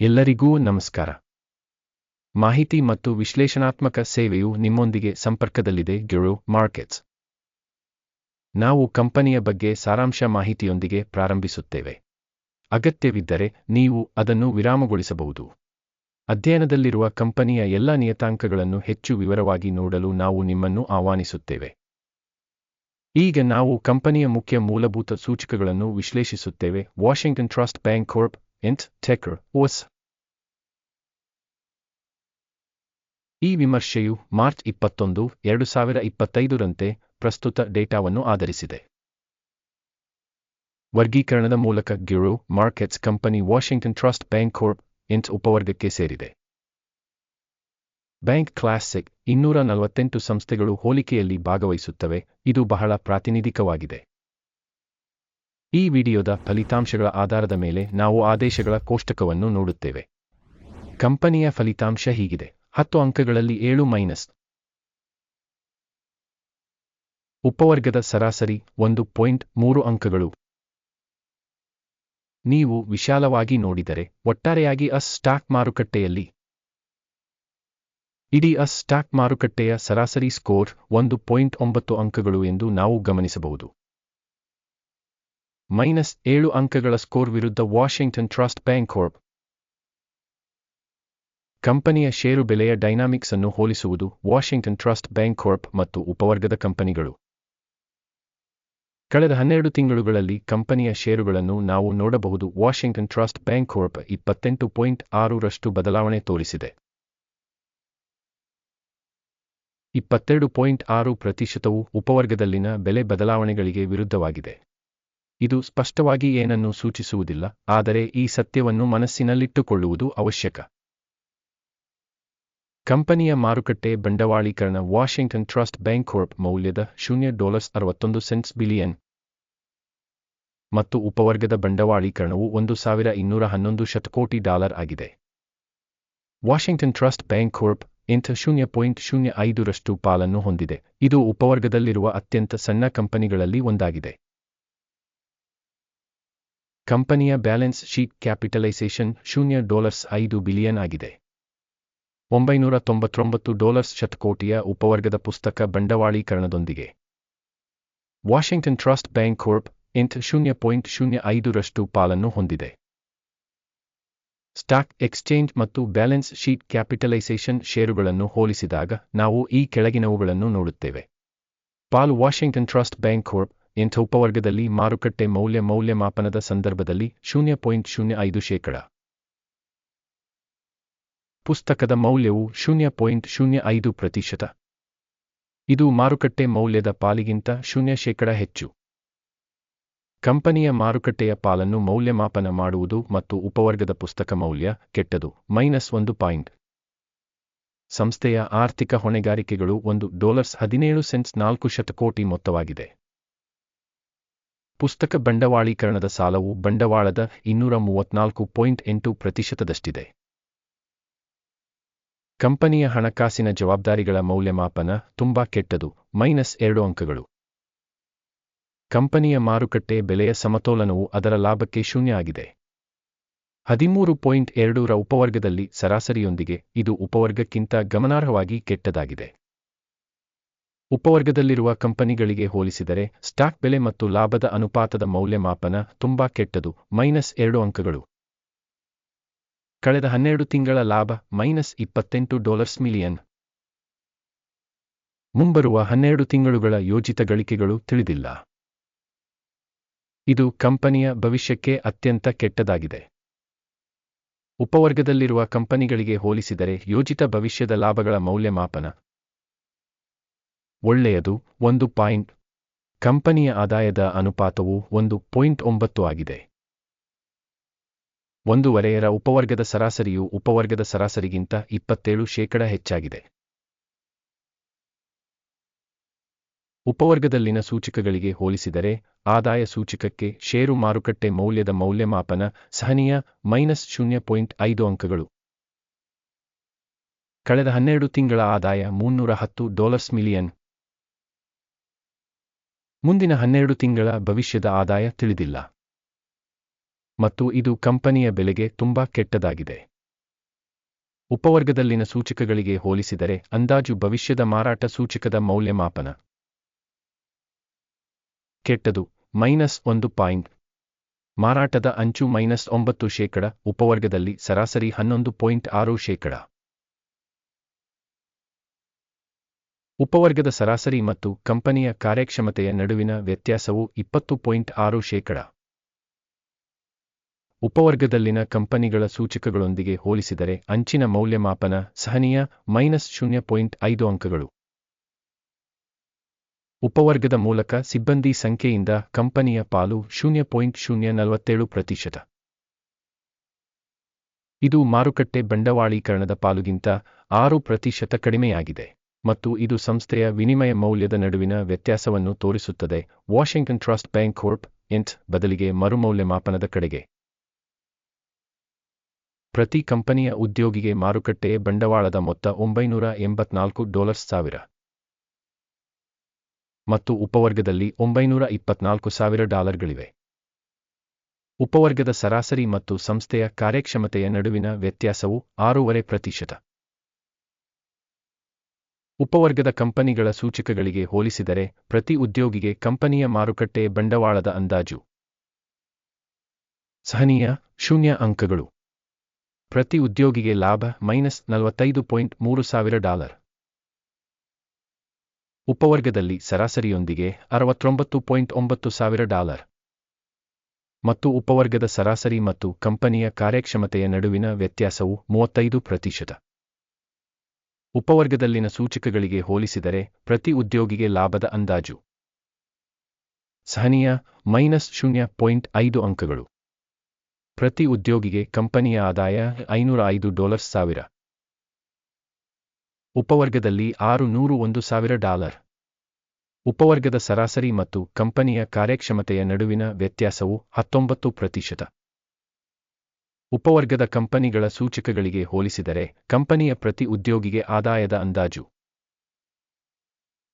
ಎಲ್ಲರಿಗೂ ನಮಸ್ಕಾರ. ಮಾಹಿತಿ ಮತ್ತು ವಿಶ್ಲೇಷಣಾತ್ಮಕ ಸೇವೆಯು ನಿಮ್ಮೊಂದಿಗೆ ಸಂಪರ್ಕದಲ್ಲಿದೆ ಗಿರೋ ಮಾರ್ಕೆಟ್ಸ್ ನಾವು ಕಂಪನಿಯ ಬಗ್ಗೆ ಸಾರಾಂಶ ಮಾಹಿತಿಯೊಂದಿಗೆ ಪ್ರಾರಂಭಿಸುತ್ತೇವೆ. ಅಗತ್ಯವಿದ್ದರೆ ನೀವು ಅದನ್ನು ವಿರಾಮಗೊಳಿಸಬಹುದು. ಅಧ್ಯಯನದಲ್ಲಿರುವ ಕಂಪನಿಯ ಎಲ್ಲ ನಿಯತಾಂಕಗಳನ್ನು ಹೆಚ್ಚು ವಿವರವಾಗಿ ನೋಡಲು ನಾವು ನಿಮ್ಮನ್ನು ಆಹ್ವಾನಿಸುತ್ತೇವೆ. ಈಗ ನಾವು ಕಂಪನಿಯ ಮುಖ್ಯ ಮೂಲಭೂತ ಸೂಚಕಗಳನ್ನು ವಿಶ್ಲೇಷಿಸುತ್ತೇವೆ ವಾಷಿಂಗ್ಟನ್ ಟ್ರಸ್ಟ್ ಬ್ಯಾಂಕ್ ಕಾರ್ಪ್ ಎಂಟ್ ಓಸ್ ಈ ವಿಮರ್ಶೆಯು ಮಾರ್ಚ್ ಇಪ್ಪತ್ತೊಂದು, ಎರಡು ಸಾವಿರ ಇಪ್ಪತ್ತೈದರಂತೆ ಪ್ರಸ್ತುತ ಡೇಟಾವನ್ನು ಆಧರಿಸಿದೆ. ವರ್ಗೀಕರಣದ ಮೂಲಕ ಗಿರೋ ಮಾರ್ಕೆಟ್ಸ್ ಕಂಪನಿ ವಾಷಿಂಗ್ಟನ್ ಟ್ರಸ್ಟ್ ಬ್ಯಾಂಕ್ ಕಾರ್ಪ್ ಎಂಟ್ ಉಪವರ್ಗಕ್ಕೆ ಸೇರಿದೆ. ಬ್ಯಾಂಕ್ ಕ್ಲಾಸಿಕ್ ಇನ್ನೂರ ನಲವತ್ತೆಂಟು ಸಂಸ್ಥೆಗಳು ಹೋಲಿಕೆಯಲ್ಲಿ ಭಾಗವಹಿಸುತ್ತವೆ, ಇದು ಬಹಳ ಪ್ರಾತಿನಿಧಿಕವಾಗಿದೆ. ಈ ವಿಡಿಯೋದ ಫಲಿತಾಂಶಗಳ ಆಧಾರದ ಮೇಲೆ ನಾವು ಆದೇಶಗಳ ಕೋಷ್ಟಕವನ್ನು ನೋಡುತ್ತೇವೆ. ಕಂಪನಿಯ ಫಲಿತಾಂಶ ಹೀಗಿದೆ. ಹತ್ತು ಅಂಕಗಳಲ್ಲಿ ಏಳು ಮೈನಸ್. ಉಪವರ್ಗದ ಸರಾಸರಿ ಒಂದು ಪಾಯಿಂಟ್ ಮೂರು ಅಂಕಗಳು. ನೀವು ವಿಶಾಲವಾಗಿ ನೋಡಿದರೆ ಒಟ್ಟಾರೆಯಾಗಿ ಅಸ್ ಸ್ಟಾಕ್ ಮಾರುಕಟ್ಟೆಯಲ್ಲಿ. ಇಡೀ ಅಸ್ ಸ್ಟಾಕ್ ಮಾರುಕಟ್ಟೆಯ ಸರಾಸರಿ ಸ್ಕೋರ್ ಒಂದು ಪಾಯಿಂಟ್ ಒಂಬತ್ತು ಅಂಕಗಳು ಎಂದು ನಾವು ಗಮನಿಸಬಹುದು. ಮೈನಸ್ ಏಳು ಅಂಕಗಳ ಸ್ಕೋರ್ ವಿರುದ್ಧ ವಾಷಿಂಗ್ಟನ್ ಟ್ರಸ್ಟ್ ಬ್ಯಾಂಕ್ ಕಾರ್ಪ್ ಕಂಪನಿಯ ಷೇರು ಬೆಲೆಯ ಡೈನಾಮಿಕ್ಸ್ ಅನ್ನು ಹೋಲಿಸುವುದು ವಾಷಿಂಗ್ಟನ್ ಟ್ರಸ್ಟ್ ಬ್ಯಾಂಕ್ ಕಾರ್ಪ್ ಮತ್ತು ಉಪವರ್ಗದ ಕಂಪನಿಗಳು. ಕಳೆದ ಹನ್ನೆರಡು ತಿಂಗಳುಗಳಲ್ಲಿ ಕಂಪನಿಯ ಷೇರುಗಳನ್ನು ನಾವು ನೋಡಬಹುದು ವಾಷಿಂಗ್ಟನ್ ಟ್ರಸ್ಟ್ ಬ್ಯಾಂಕ್ ಕಾರ್ಪ್ ಇಪ್ಪತ್ತೆಂಟು ಪಾಯಿಂಟ್ ಆರರಷ್ಟು ಬದಲಾವಣೆ ತೋರಿಸಿದೆ. ಇಪ್ಪತ್ತೆರಡು ಪಾಯಿಂಟ್ ಆರು ಪ್ರತಿಶತವು ಉಪವರ್ಗದಲ್ಲಿನ ಬೆಲೆ ಬದಲಾವಣೆಗಳಿಗೆ ವಿರುದ್ಧವಾಗಿದೆ. ಇದು ಸ್ಪಷ್ಟವಾಗಿ ಏನನ್ನು ಸೂಚಿಸುವುದಿಲ್ಲ, ಆದರೆ ಈ ಸತ್ಯವನ್ನು ಮನಸ್ಸಿನಲ್ಲಿಟ್ಟುಕೊಳ್ಳುವುದು ಅವಶ್ಯಕ. ಕಂಪನಿಯ ಮಾರುಕಟ್ಟೆ ಬಂಡವಾಳೀಕರಣ ವಾಷಿಂಗ್ಟನ್ ಟ್ರಸ್ಟ್ ಬ್ಯಾಂಕ್ ಕಾರ್ಪ್ ಮೌಲ್ಯದ ಶೂನ್ಯ ಡಾಲರ್ಸ್ ಅರವತ್ತೊಂದು ಸೆಂಟ್ಸ್ ಬಿಲಿಯನ್. ಮತ್ತು ಉಪವರ್ಗದ ಬಂಡವಾಳೀಕರಣವು ಒಂದು ಸಾವಿರ ಇನ್ನೂರ ಹನ್ನೊಂದು ಶತಕೋಟಿ ಡಾಲರ್ ಆಗಿದೆ. ವಾಷಿಂಗ್ಟನ್ ಟ್ರಸ್ಟ್ ಬ್ಯಾಂಕ್ ಕಾರ್ಪ್ ಇಂಥ ಶೂನ್ಯ ಪಾಯಿಂಟ್ ಶೂನ್ಯ ಐದರಷ್ಟು ಪಾಲನ್ನು ಹೊಂದಿದೆ. ಇದು ಉಪವರ್ಗದಲ್ಲಿರುವ ಅತ್ಯಂತ ಸಣ್ಣ ಕಂಪನಿಗಳಲ್ಲಿ ಒಂದಾಗಿದೆ. ಕಂಪನಿಯ ಬ್ಯಾಲೆನ್ಸ್ ಶೀಟ್ ಕ್ಯಾಪಿಟಲೈಸೇಷನ್ ಶೂನ್ಯ ಡಾಲರ್ಸ್ ಐದು ಬಿಲಿಯನ್ ಆಗಿದೆ. ಒಂಬೈನೂರ ತೊಂಬತ್ತೊಂಬತ್ತು ಡಾಲರ್ಸ್ ಶತಕೋಟಿಯ ಉಪವರ್ಗದ ಪುಸ್ತಕ ಬಂಡವಾಳೀಕರಣದೊಂದಿಗೆ. ವಾಷಿಂಗ್ಟನ್ ಟ್ರಸ್ಟ್ ಬ್ಯಾಂಕ್ ಕೋರ್ಪ್ ಇಂಟ್ ಶೂನ್ಯ ಪಾಯಿಂಟ್ ಶೂನ್ಯ ಐದರಷ್ಟು ಪಾಲನ್ನು ಹೊಂದಿದೆ. ಸ್ಟಾಕ್ ಎಕ್ಸ್ಚೇಂಜ್ ಮತ್ತು ಬ್ಯಾಲೆನ್ಸ್ ಶೀಟ್ ಕ್ಯಾಪಿಟಲೈಸೇಷನ್ ಷೇರುಗಳನ್ನು ಹೋಲಿಸಿದಾಗ ನಾವು ಈ ಕೆಳಗಿನವುಗಳನ್ನು ನೋಡುತ್ತೇವೆ. ಪಾಲ್ ವಾಷಿಂಗ್ಟನ್ ಟ್ರಸ್ಟ್ ಬ್ಯಾಂಕ್ ಕಾರ್ಪ್ ಇಂಥ ಉಪವರ್ಗದಲ್ಲಿ ಮಾರುಕಟ್ಟೆ ಮೌಲ್ಯ ಮೌಲ್ಯಮಾಪನದ ಸಂದರ್ಭದಲ್ಲಿ ಶೂನ್ಯ ಪಾಯಿಂಟ್ ಶೂನ್ಯ ಐದು ಶೇಕಡ? ಪುಸ್ತಕದ ಮೌಲ್ಯವು ಶೂನ್ಯ ಪಾಯಿಂಟ್ ಶೂನ್ಯ ಐದು ಪ್ರತಿಶತ. ಇದು ಮಾರುಕಟ್ಟೆ ಮೌಲ್ಯದ ಪಾಲಿಗಿಂತ ಶೂನ್ಯ ಶೇಕಡ ಹೆಚ್ಚು. ಕಂಪನಿಯ ಮಾರುಕಟ್ಟೆಯ ಪಾಲನ್ನು ಮೌಲ್ಯಮಾಪನ ಮಾಡುವುದು ಮತ್ತು ಉಪವರ್ಗದ ಪುಸ್ತಕ ಮೌಲ್ಯ ಕೆಟ್ಟದು, ಮೈನಸ್ ಒಂದು ಪಾಯಿಂಟ್. ಸಂಸ್ಥೆಯ ಆರ್ಥಿಕ ಹೊಣೆಗಾರಿಕೆಗಳು ಒಂದು ಡಾಲರ್ಸ್ ಹದಿನೇಳು ಸೆಂಟ್ಸ್ ನಾಲ್ಕು ಶತಕೋಟಿ ಮೊತ್ತವಾಗಿದೆ. ಪುಸ್ತಕ ಬಂಡವಾಳೀಕರಣದ ಸಾಲವು ಬಂಡವಾಳದ ಇನ್ನೂರ ಮೂವತ್ನಾಲ್ಕು ಪಾಯಿಂಟ್ ಎಂಟು ಪ್ರತಿಶತದಷ್ಟಿದೆ. ಕಂಪನಿಯ ಹಣಕಾಸಿನ ಜವಾಬ್ದಾರಿಗಳ ಮೌಲ್ಯಮಾಪನ ತುಂಬಾ ಕೆಟ್ಟದು, ಮೈನಸ್ ಎರಡು ಅಂಕಗಳು. ಕಂಪನಿಯ ಮಾರುಕಟ್ಟೆ ಬೆಲೆಯ ಸಮತೋಲನವು ಅದರ ಲಾಭಕ್ಕೆ ಶೂನ್ಯ ಆಗಿದೆ. ಹದಿಮೂರು ಪಾಯಿಂಟ್ ಎರಡೂರ ಉಪವರ್ಗದಲ್ಲಿ ಸರಾಸರಿಯೊಂದಿಗೆ ಇದು ಉಪವರ್ಗಕ್ಕಿಂತ ಗಮನಾರ್ಹವಾಗಿ ಕೆಟ್ಟದಾಗಿದೆ. ಉಪವರ್ಗದಲ್ಲಿರುವ ಕಂಪನಿಗಳಿಗೆ ಹೋಲಿಸಿದರೆ, ಸ್ಟಾಕ್ ಬೆಲೆ ಮತ್ತು ಲಾಭದ ಅನುಪಾತದ ಮೌಲ್ಯಮಾಪನ ತುಂಬಾ ಕೆಟ್ಟದು, ಮೈನಸ್ ಎರಡು ಅಂಕಗಳು. ಕಳೆದ ಹನ್ನೆರಡು ತಿಂಗಳ ಲಾಭ, ಮೈನಸ್ ಇಪ್ಪತ್ತೆಂಟು ಡಾಲರ್ಸ್ ಮಿಲಿಯನ್. ಮುಂಬರುವ ಹನ್ನೆರಡು ತಿಂಗಳುಗಳ ಯೋಜಿತ ಗಳಿಕೆಗಳು ತಿಳಿದಿಲ್ಲ. ಇದು ಕಂಪನಿಯ ಭವಿಷ್ಯಕ್ಕೆ ಅತ್ಯಂತ ಕೆಟ್ಟದಾಗಿದೆ. ಉಪವರ್ಗದಲ್ಲಿರುವ ಕಂಪನಿಗಳಿಗೆ ಹೋಲಿಸಿದರೆ ಯೋಜಿತ ಭವಿಷ್ಯದ ಲಾಭಗಳ ಮೌಲ್ಯಮಾಪನ ಒಳ್ಳೆಯದು ಒಂದು ಪಾಯಿಂಟ್. ಕಂಪನಿಯ ಆದಾಯದ ಅನುಪಾತವು ಒಂದು ಪಾಯಿಂಟ್ ಒಂಬತ್ತು ಆಗಿದೆ. ಒಂದೂವರೆಯರ ಉಪವರ್ಗದ ಸರಾಸರಿಯು ಉಪವರ್ಗದ ಸರಾಸರಿಗಿಂತ ಇಪ್ಪತ್ತೇಳು ಶೇಕಡ ಹೆಚ್ಚಾಗಿದೆ. ಉಪವರ್ಗದಲ್ಲಿನ ಸೂಚಕಗಳಿಗೆ ಹೋಲಿಸಿದರೆ, ಆದಾಯ ಸೂಚಕಕ್ಕೆ ಷೇರು ಮಾರುಕಟ್ಟೆ ಮೌಲ್ಯದ ಮೌಲ್ಯಮಾಪನ ಸಹನೀಯ ಮೈನಸ್ ಶೂನ್ಯ ಪಾಯಿಂಟ್ ಐದು ಅಂಕಗಳು. ಕಳೆದ ಹನ್ನೆರಡು ತಿಂಗಳ ಆದಾಯ ಮುನ್ನೂರ ಹತ್ತು ಡಾಲರ್ಸ್ ಮಿಲಿಯನ್. ಮುಂದಿನ ಹನ್ನೆರಡು ತಿಂಗಳ ಭವಿಷ್ಯದ ಆದಾಯ ತಿಳಿದಿಲ್ಲ. ಮತ್ತು ಇದು ಕಂಪನಿಯ ಬೆಲೆಗೆ ತುಂಬಾ ಕೆಟ್ಟದಾಗಿದೆ. ಉಪವರ್ಗದಲ್ಲಿನ ಸೂಚಕಗಳಿಗೆ ಹೋಲಿಸಿದರೆ ಅಂದಾಜು ಭವಿಷ್ಯದ ಮಾರಾಟ ಸೂಚಕದ ಮೌಲ್ಯಮಾಪನ. ಕೆಟ್ಟದು, ಮೈನಸ್ ಒಂದು ಪಾಯಿಂಟ್. ಮಾರಾಟದ ಅಂಚು ಮೈನಸ್ ಒಂಬತ್ತು ಶೇಕಡ, ಉಪವರ್ಗದಲ್ಲಿ ಸರಾಸರಿ ಹನ್ನೊಂದು ಪಾಯಿಂಟ್ ಆರು ಶೇಕಡ. ಉಪವರ್ಗದ ಸರಾಸರಿ ಮತ್ತು ಕಂಪನಿಯ ಕಾರ್ಯಕ್ಷಮತೆಯ ನಡುವಿನ ವ್ಯತ್ಯಾಸವು ಇಪ್ಪತ್ತು ಪಾಯಿಂಟ್ ಆರು ಶೇಕಡ. ಉಪವರ್ಗದಲ್ಲಿನ ಕಂಪನಿಗಳ ಸೂಚಕಗಳೊಂದಿಗೆ ಹೋಲಿಸಿದರೆ ಅಂಚಿನ ಮೌಲ್ಯಮಾಪನ ಸಹನೀಯ ಮೈನಸ್ ಶೂನ್ಯ ಪಾಯಿಂಟ್ ಐದು ಅಂಕಗಳು. ಉಪವರ್ಗದ ಮೂಲಕ ಸಿಬ್ಬಂದಿ ಸಂಖ್ಯೆಯಿಂದ ಕಂಪನಿಯ ಪಾಲು ಶೂನ್ಯ ಪಾಯಿಂಟ್ ಶೂನ್ಯ ನಲವತ್ತೇಳು ಪ್ರತಿಶತ. ಇದು ಮಾರುಕಟ್ಟೆ ಬಂಡವಾಳೀಕರಣದ ಪಾಲುಗಿಂತ ಆರು ಪ್ರತಿಶತ ಕಡಿಮೆಯಾಗಿದೆ. ಮತ್ತು ಇದು ಸಂಸ್ಥೆಯ ವಿನಿಮಯ ಮೌಲ್ಯದ ನಡುವಿನ ವ್ಯತ್ಯಾಸವನ್ನು ತೋರಿಸುತ್ತದೆ. ವಾಷಿಂಗ್ಟನ್ ಟ್ರಸ್ಟ್ ಬ್ಯಾಂಕ್ ಕೋರ್ಪ್ ಎಂಟ್ ಬದಲಿಗೆ ಮರುಮೌಲ್ಯಮಾಪನದ ಕಡೆಗೆ. ಪ್ರತಿ ಕಂಪನಿಯ ಉದ್ಯೋಗಿಗೆ ಮಾರುಕಟ್ಟೆ ಬಂಡವಾಳದ ಮೊತ್ತ ಒಂಬೈನೂರ ಎಂಬತ್ನಾಲ್ಕು ಡಾಲರ್ಸ್ ಸಾವಿರ. ಮತ್ತು ಉಪವರ್ಗದಲ್ಲಿ ಒಂಬೈನೂರ ಇಪ್ಪತ್ನಾಲ್ಕು ಸಾವಿರ ಡಾಲರ್ಗಳಿವೆ. ಉಪವರ್ಗದ ಸರಾಸರಿ ಮತ್ತು ಸಂಸ್ಥೆಯ ಕಾರ್ಯಕ್ಷಮತೆಯ ನಡುವಿನ ವ್ಯತ್ಯಾಸವು ಆರೂವರೆ ಪ್ರತಿಶತ. ಉಪವರ್ಗದ ಕಂಪನಿಗಳ ಸೂಚಕಗಳಿಗೆ ಹೋಲಿಸಿದರೆ ಪ್ರತಿ ಉದ್ಯೋಗಿಗೆ ಕಂಪನಿಯ ಮಾರುಕಟ್ಟೆ ಬಂಡವಾಳದ ಅಂದಾಜು. ಸಹನೀಯ ಶೂನ್ಯ ಅಂಕಗಳು. ಪ್ರತಿ ಉದ್ಯೋಗಿಗೆ ಲಾಭ ಮೈನಸ್ ನಲವತ್ತೈದು ಪಾಯಿಂಟ್ ಮೂರು ಸಾವಿರ ಡಾಲರ್. ಉಪವರ್ಗದಲ್ಲಿ ಸರಾಸರಿಯೊಂದಿಗೆ ಅರವತ್ತೊಂಬತ್ತು ಪಾಯಿಂಟ್ ಒಂಬತ್ತು ಸಾವಿರ ಡಾಲರ್. ಮತ್ತು ಉಪವರ್ಗದ ಸರಾಸರಿ ಮತ್ತು ಕಂಪನಿಯ ಕಾರ್ಯಕ್ಷಮತೆಯ ನಡುವಿನ ವ್ಯತ್ಯಾಸವು ಮೂವತ್ತೈದು ಪ್ರತಿಶತ. ಉಪವರ್ಗದಲ್ಲಿನ ಸೂಚಕಗಳಿಗೆ ಹೋಲಿಸಿದರೆ ಪ್ರತಿ ಉದ್ಯೋಗಿಗೆ ಲಾಭದ ಅಂದಾಜು. ಸಹನೀಯ ಮೈನಸ್ ಶೂನ್ಯ ಪಾಯಿಂಟ್ ಐದು ಅಂಕಗಳು. ಪ್ರತಿ ಉದ್ಯೋಗಿಗೆ ಕಂಪನಿಯ ಆದಾಯ ಐನೂರ ಐದು ಡಾಲರ್ಸ್ ಸಾವಿರ. ಉಪವರ್ಗದಲ್ಲಿ ಆರು ನೂರು ಒಂದು ಸಾವಿರ ಡಾಲರ್. ಉಪವರ್ಗದ ಸರಾಸರಿ ಮತ್ತು ಕಂಪನಿಯ ಕಾರ್ಯಕ್ಷಮತೆಯ ನಡುವಿನ ವ್ಯತ್ಯಾಸವು ಹತ್ತೊಂಬತ್ತು ಪ್ರತಿಶತ. ಉಪವರ್ಗದ ಕಂಪನಿಗಳ ಸೂಚಕಗಳಿಗೆ ಹೋಲಿಸಿದರೆ ಕಂಪನಿಯ ಪ್ರತಿ ಉದ್ಯೋಗಿಗೆ ಆದಾಯದ ಅಂದಾಜು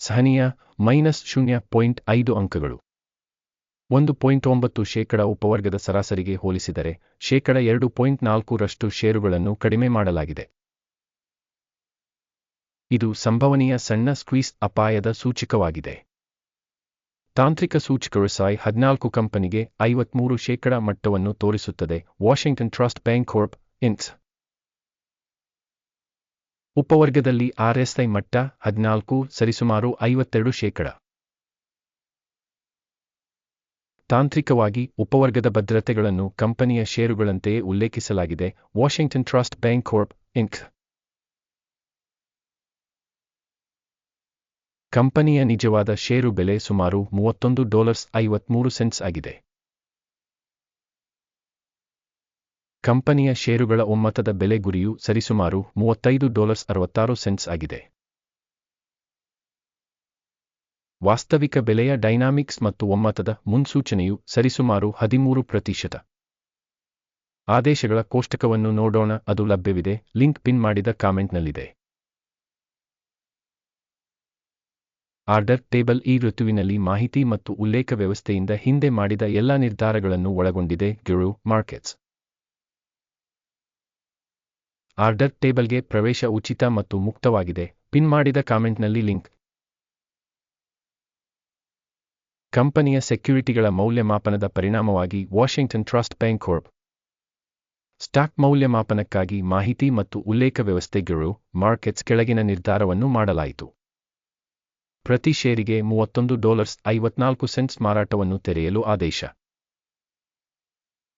ಸಹನೀಯ ಮೈನಸ್ ಶೂನ್ಯ ಪಾಯಿಂಟ್ ಐದು ಅಂಕಗಳು. ಒಂದು ಪಾಯಿಂಟ್ ಒಂಬತ್ತು ಶೇಕಡ ಉಪವರ್ಗದ ಸರಾಸರಿಗೆ ಹೋಲಿಸಿದರೆ ಶೇಕಡ ಎರಡು ಪಾಯಿಂಟ್ ನಾಲ್ಕರಷ್ಟು ಷೇರುಗಳನ್ನು ಕಡಿಮೆ ಮಾಡಲಾಗಿದೆ. ಇದು ಸಂಭವನೀಯ ಸಣ್ಣ ಸ್ಕ್ವೀಸ್ ಅಪಾಯದ ಸೂಚಕವಾಗಿದೆ. ತಾಂತ್ರಿಕ ಸೂಚಕರು ಸಾಯ್ ಹದಿನಾಲ್ಕು ಕಂಪನಿಗೆ ಐವತ್ಮೂರು ಶೇಕಡ ಮಟ್ಟವನ್ನು ತೋರಿಸುತ್ತದೆ. ವಾಷಿಂಗ್ಟನ್ ಟ್ರಸ್ಟ್ ಬ್ಯಾಂಕ್ ಕೋರ್ಪ್ ಇನ್ಸ್ ಉಪವರ್ಗದಲ್ಲಿ ಆರ್ಎಸ್ಐ ಮಟ್ಟ ಹದಿನಾಲ್ಕು, ಸರಿಸುಮಾರು ಐವತ್ತೆರಡು ಶೇಕಡ. ತಾಂತ್ರಿಕವಾಗಿ ಉಪವರ್ಗದ ಭದ್ರತೆಗಳನ್ನು ಕಂಪನಿಯ ಷೇರುಗಳಂತೆಯೇ ಉಲ್ಲೇಖಿಸಲಾಗಿದೆ. Washington Trust Bank Corp Inc ಕಂಪನಿಯ ನಿಜವಾದ ಷೇರು ಬೆಲೆ ಸುಮಾರು ಮೂವತ್ತೊಂದು ಡಾಲರ್ಸ್ ಐವತ್ಮೂರು ಸೆಂಟ್ಸ್ ಆಗಿದೆ. ಕಂಪನಿಯ ಷೇರುಗಳ ಒಮ್ಮತದ ಬೆಲೆ ಗುರಿಯು ಸರಿಸುಮಾರು ಮೂವತ್ತೈದು ಡಾಲರ್ಸ್ ಅರವತ್ತಾರು ಸೆಂಟ್ಸ್ ಆಗಿದೆ. ವಾಸ್ತವಿಕ ಬೆಲೆಯ ಡೈನಾಮಿಕ್ಸ್ ಮತ್ತು ಒಮ್ಮತದ ಮುನ್ಸೂಚನೆಯು ಸರಿಸುಮಾರು ಹದಿಮೂರು ಪ್ರತಿಶತ. ಆದೇಶಗಳ ಕೋಷ್ಟಕವನ್ನು ನೋಡೋಣ, ಅದು ಲಭ್ಯವಿದೆ, ಲಿಂಕ್ ಪಿನ್ ಮಾಡಿದ ಕಾಮೆಂಟ್ನಲ್ಲಿದೆ. ಆರ್ಡರ್ ಟೇಬಲ್ ಈ ಋತುವಿನಲ್ಲಿ ಮಾಹಿತಿ ಮತ್ತು ಉಲ್ಲೇಖ ವ್ಯವಸ್ಥೆಯಿಂದ ಹಿಂದೆ ಮಾಡಿದ ಎಲ್ಲ ನಿರ್ಧಾರಗಳನ್ನು ಒಳಗೊಂಡಿದೆ, ಗಿರು ಮಾರ್ಕೆಟ್ಸ್. ಆರ್ಡರ್ ಟೇಬಲ್ಗೆ ಪ್ರವೇಶ ಉಚಿತ ಮತ್ತು ಮುಕ್ತವಾಗಿದೆ. ಪಿನ್ ಮಾಡಿದ ಕಾಮೆಂಟ್ನಲ್ಲಿ ಲಿಂಕ್. ಕಂಪನಿಯ ಸೆಕ್ಯುರಿಟಿಗಳ ಮೌಲ್ಯಮಾಪನದ ಪರಿಣಾಮವಾಗಿ Washington Trust Bank Corp. Stock ಮೌಲ್ಯಮಾಪನಕ್ಕಾಗಿ ಮಾಹಿತಿ ಮತ್ತು ಉಲ್ಲೇಖ ವ್ಯವಸ್ಥೆಗಳು ಮಾರ್ಕೆಟ್ಸ್ ಕೆಳಗಿನ ನಿರ್ಧಾರವನ್ನು ಮಾಡಲಾಯಿತು. ಪ್ರತಿ ಷೇರಿಗೆ ಮೂವತ್ತೊಂದು ಡಾಲರ್ಸ್ ಐವತ್ನಾಲ್ಕು ಸೆಂಟ್ಸ್ ಮಾರಾಟವನ್ನು ತೆರೆಯಲು ಆದೇಶ.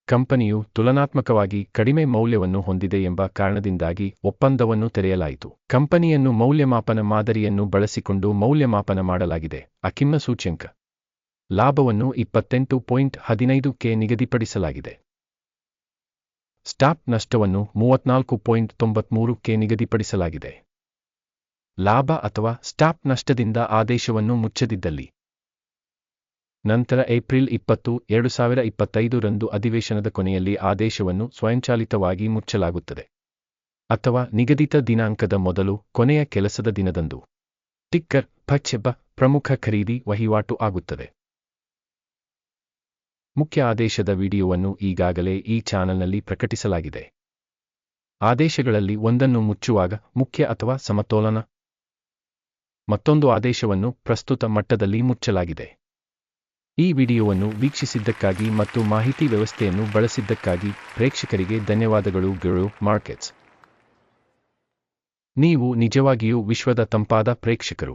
ಕಂಪನಿಯು ತುಲನಾತ್ಮಕವಾಗಿ ಕಡಿಮೆ ಮೌಲ್ಯವನ್ನು ಹೊಂದಿದೆ ಎಂಬ ಕಾರಣದಿಂದಾಗಿ ಒಪ್ಪಂದವನ್ನು ತೆರೆಯಲಾಯಿತು. ಕಂಪನಿಯನ್ನು ಮೌಲ್ಯಮಾಪನ ಮಾದರಿಯನ್ನು ಬಳಸಿಕೊಂಡು ಮೌಲ್ಯಮಾಪನ ಮಾಡಲಾಗಿದೆ. ಅಕಿಮ್ಮ ಸೂಚ್ಯಂಕ. ಲಾಭವನ್ನು ಇಪ್ಪತ್ತೆಂಟು ಪಾಯಿಂಟ್ ಹದಿನೈದು ಕೆ ನಿಗದಿಪಡಿಸಲಾಗಿದೆ. ಸ್ಟಾಪ್ ನಷ್ಟವನ್ನು ಮೂವತ್ನಾಲ್ಕು ಪಾಯಿಂಟ್ ತೊಂಬತ್ಮೂರು ಕೆ ನಿಗದಿಪಡಿಸಲಾಗಿದೆ. ಲಾಭ ಅಥವಾ ಸ್ಟಾಪ್ ನಷ್ಟದಿಂದ ಆದೇಶವನ್ನು ಮುಚ್ಚದಿದ್ದಲ್ಲಿ. ನಂತರ ಏಪ್ರಿಲ್ ಇಪ್ಪತ್ತು, ಎರಡು ಸಾವಿರ ಇಪ್ಪತ್ತೈದು ರಂದು ಅಧಿವೇಶನದ ಕೊನೆಯಲ್ಲಿ ಆದೇಶವನ್ನು ಸ್ವಯಂಚಾಲಿತವಾಗಿ ಮುಚ್ಚಲಾಗುತ್ತದೆ. ಅಥವಾ ನಿಗದಿತ ದಿನಾಂಕದ ಮೊದಲು ಕೊನೆಯ ಕೆಲಸದ ದಿನದಂದು. ಟಿಕ್ಕರ್ ಪಚ್ಚೆಬ್ಬ ಪ್ರಮುಖ ಖರೀದಿ, ವಹಿವಾಟು ಆಗುತ್ತದೆ. ಮುಖ್ಯ ಆದೇಶದ ವಿಡಿಯೋವನ್ನು ಈಗಾಗಲೇ ಈ ಚಾನಲ್ನಲ್ಲಿ ಪ್ರಕಟಿಸಲಾಗಿದೆ. ಆದೇಶಗಳಲ್ಲಿ ಒಂದನ್ನು ಮುಚ್ಚುವಾಗ ಮುಖ್ಯ ಅಥವಾ ಸಮತೋಲನ ಮತ್ತೊಂದು ಆದೇಶವನ್ನು ಪ್ರಸ್ತುತ ಮಟ್ಟದಲ್ಲಿ ಮುಚ್ಚಲಾಗಿದೆ. ಈ ವಿಡಿಯೋವನ್ನು ವೀಕ್ಷಿಸಿದ್ದಕ್ಕಾಗಿ ಮತ್ತು ಮಾಹಿತಿ ವ್ಯವಸ್ಥೆಯನ್ನು ಬಳಸಿದ್ದಕ್ಕಾಗಿ ಪ್ರೇಕ್ಷಕರಿಗೆ ಧನ್ಯವಾದಗಳು ಗಿರು ಮಾರ್ಕೆಟ್ಸ್ ನೀವು ನಿಜವಾಗಿಯೂ ವಿಶ್ವದ ತಂಪಾದ ಪ್ರೇಕ್ಷಕರು.